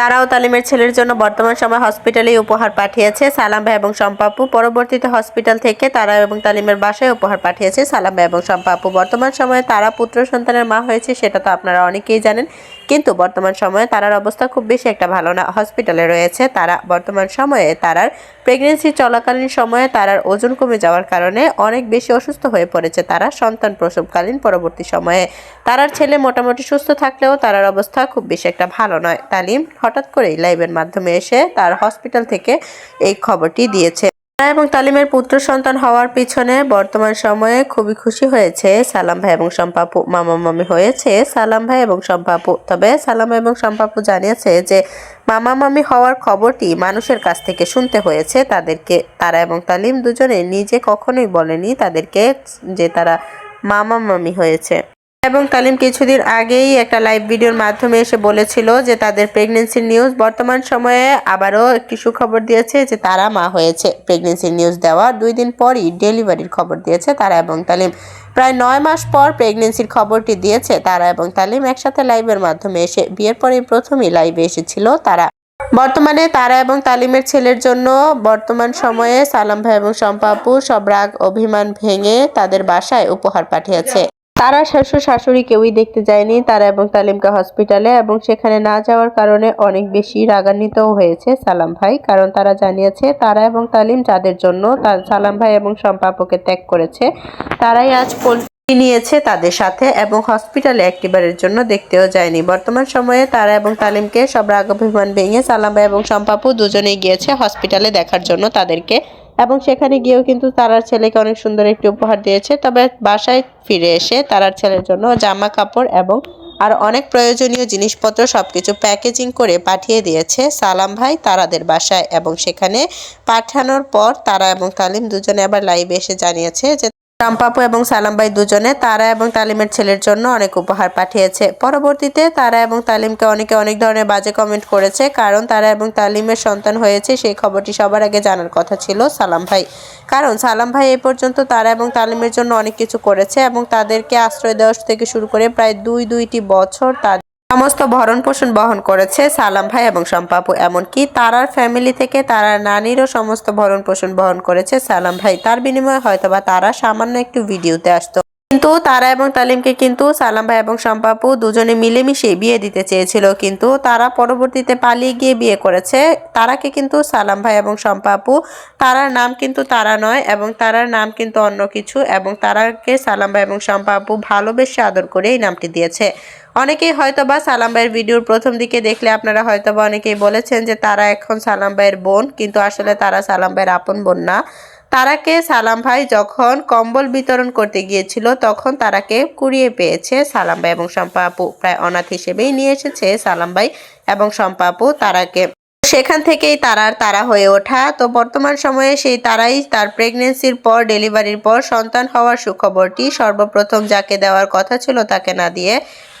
তারাও তালিমের ছেলের জন্য বর্তমান সময় হসপিটালে উপহার পাঠিয়েছে। সালাম ভাই এবং সম্পাপু পরবর্তীতে হসপিটাল থেকে তারা এবং তালিমের বাসায় উপহার পাঠিয়েছে। সালাম ভাই এবং সম্পাপু, বর্তমান সময়ে তারা পুত্র সন্তানের মা হয়েছে, সেটা তো আপনারা অনেকেই জানেন। কিন্তু বর্তমান সময়ে তারার অবস্থা খুব বেশি একটা ভালো না। হসপিটালে রয়েছে তারা। বর্তমান সময়ে তারার প্রেগনেন্সি চলাকালীন সময়ে তারার ওজন কমে যাওয়ার কারণে অনেক বেশি অসুস্থ হয়ে পড়েছে তারা সন্তান প্রসবকালীন পরবর্তী সময়ে। তারার ছেলে মোটামুটি সুস্থ থাকলেও তারার অবস্থা খুব বেশি একটা ভালো নয়। তালিম হঠাৎ করেই লাইভের মাধ্যমে এসে তার হসপিটাল থেকে এই খবরটি দিয়েছে। এবং তালিমের পুত্র সন্তান হওয়ার পিছনে বর্তমান সময়ে খুবই খুশি হয়েছে সালাম ভাই এবং সম্পাপু মামা মামি হয়েছে সালাম ভাই এবং সম্পাপু তবে সালাম এবং সম্পাপু জানিয়েছে যে, মামা মামি হওয়ার খবরটি মানুষের কাছ থেকে শুনতে হয়েছে। তাদেরকে, তারা এবং তালিম দুজনে নিজে কখনোই বলেনি তাদেরকে যে তারা মামা মামি হয়েছে। এবং তালিম কিছুদিন আগেই একটা লাইভ ভিডিওর মাধ্যমে এসে বলেছিল যে তাদের প্রেগনেন্সির নিউজ বর্তমান সময়ে আবারও একটি সুখবর দিয়েছে যে তারা মা হয়েছে। প্রেগনেন্সির নিউজ দেওয়ার দুই দিন পরই ডেলিভারির খবর দিয়েছে তারা এবং তালিম। প্রায় নয় মাস পর প্রেগনেন্সির খবরটি দিয়েছে তারা এবং তালিম একসাথে লাইভের মাধ্যমে এসে বিয়ের পরেই প্রথমই লাইভে এসেছিল তারা। বর্তমানে তারা এবং তালিমের ছেলের জন্য বর্তমান সময়ে সালাম ভাই এবং শম্পাপু সব রাগ, অভিমান ভেঙে তাদের বাসায় উপহার পাঠিয়েছে। তারা শ্বশুর শাশুড়ি কেউই দেখতে যায়নি। তারা এবং তালিমকে হসপিটালে এবং সেখানে না যাওয়ার কারণে অনেক বেশি রাগান্বিতও হয়েছে সালাম ভাই। কারণ তারা জানিয়েছে, তারা এবং তালিম যাদের জন্য সালাম ভাই এবং শম্পাপুকে ত্যাগ করেছে, তারাই আজ নিয়েছে তাদের সাথে এবং হসপিটালে একটিবারের জন্য দেখতেও যায়নি। বর্তমান সময়ে তারা এবং তালিমকে সব রাগ অভিমান ভেঙে সালাম ভাই এবং সম্পাপু দুজনেই গিয়েছে হসপিটালে দেখার জন্য তাদেরকে এবং সেখানে গিয়েও কিন্তু তারার ছেলেকে অনেক সুন্দর একটি উপহার দিয়েছে। তবে বাসায় ফিরে এসে তারার ছেলের জন্য জামা কাপড় এবং আর অনেক প্রয়োজনীয় জিনিসপত্র সব কিছু প্যাকেজিং করে পাঠিয়ে দিয়েছে সালাম ভাই তারাদের বাসায় এবং সেখানে পাঠানোর পর তারা এবং তালিম দুজনে আবার লাইভে এসে জানিয়েছে যে রামপাপু এবং সালাম ভাই দুজনে তারা এবং তালিমের ছেলের জন্য অনেক উপহার পাঠিয়েছে। পরবর্তীতে তারা এবং তালিমকে অনেকে অনেক ধরনের বাজে কমেন্ট করেছে, কারণ তারা এবং তালিমের সন্তান হয়েছে, সেই খবরটি সবার আগে জানার কথা ছিল সালাম ভাই। কারণ সালাম ভাই এই পর্যন্ত তারা এবং তালিমের জন্য অনেক কিছু করেছে এবং তাদেরকে আশ্রয় দেওয়া থেকে শুরু করে প্রায় দুই দুইটি বছর তাদের সমস্ত ভরণ পোষণ বহন করেছে সালাম ভাই এবং শম্পাপু এমনকি তারার ফ্যামিলি থেকে তারার নানিরও সমস্ত ভরণ পোষণ বহন করেছে সালাম ভাই। তার বিনিময়ে হয়তোবা তারা সামান্য একটু ভিডিওতে আসতো। কিন্তু তারা এবং তালিমকে কিন্তু সালাম ভাই এবং শম্পাপু দুজনে মিলেমিশে বিয়ে দিতে চেয়েছিল। কিন্তু তারা পরবর্তীতে পালিয়ে গিয়ে বিয়ে করেছে। তারাকে কিন্তু সালাম ভাই এবং শম্পাপু, তারার নাম কিন্তু তারা নয় এবং তারার নাম কিন্তু অন্য কিছু এবং তারাকে সালাম ভাই এবং শম্পাপু ভালোবেসে আদর করে এই নামটি দিয়েছে। অনেকেই হয়তোবা সালাম ভাইয়ের ভিডিওর প্রথম দিকে দেখলে আপনারা হয়তোবা অনেকেই বলেছেন যে তারা এখন সালাম ভাইয়ের বোন, কিন্তু আসলে তারা সালাম ভাইয়ের আপন বোন না। তারাকে সালাম ভাই যখন কম্বল বিতরণ করতে গিয়েছিল, তখন তারাকে কুড়িয়ে পেয়েছে সালাম ভাই এবং শম্পা আপু। প্রায় অনাথ হিসেবেই নিয়ে এসেছে সালাম ভাই এবং শম্পা আপু তারাকে। সেখান থেকেই তারার তারা হয়ে ওঠা। তো বর্তমান সময়ে সেই তারাই তার প্রেগনেন্সির পর ডেলিভারির পর সন্তান হওয়ার সুখবরটি সর্বপ্রথম যাকে দেওয়ার কথা ছিল তাকে না দিয়ে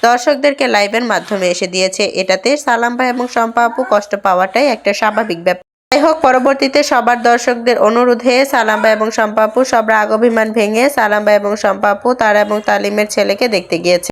দর্শকদেরকে লাইভের মাধ্যমে এসে দিয়েছে। এটাতে সালাম ভাই এবং শম্পা আপু কষ্ট পাওয়াটাই একটা স্বাভাবিক ব্যাপার। হোক পরবর্তীতে সবার দর্শকদের অনুরোধে সালাম্বা এবং শম্পাপু সব রাগ, অভিমান ভেঙে সালাম্বা এবং শম্পাপু, তারা এবং তালিমের ছেলেকে দেখতে গিয়েছে।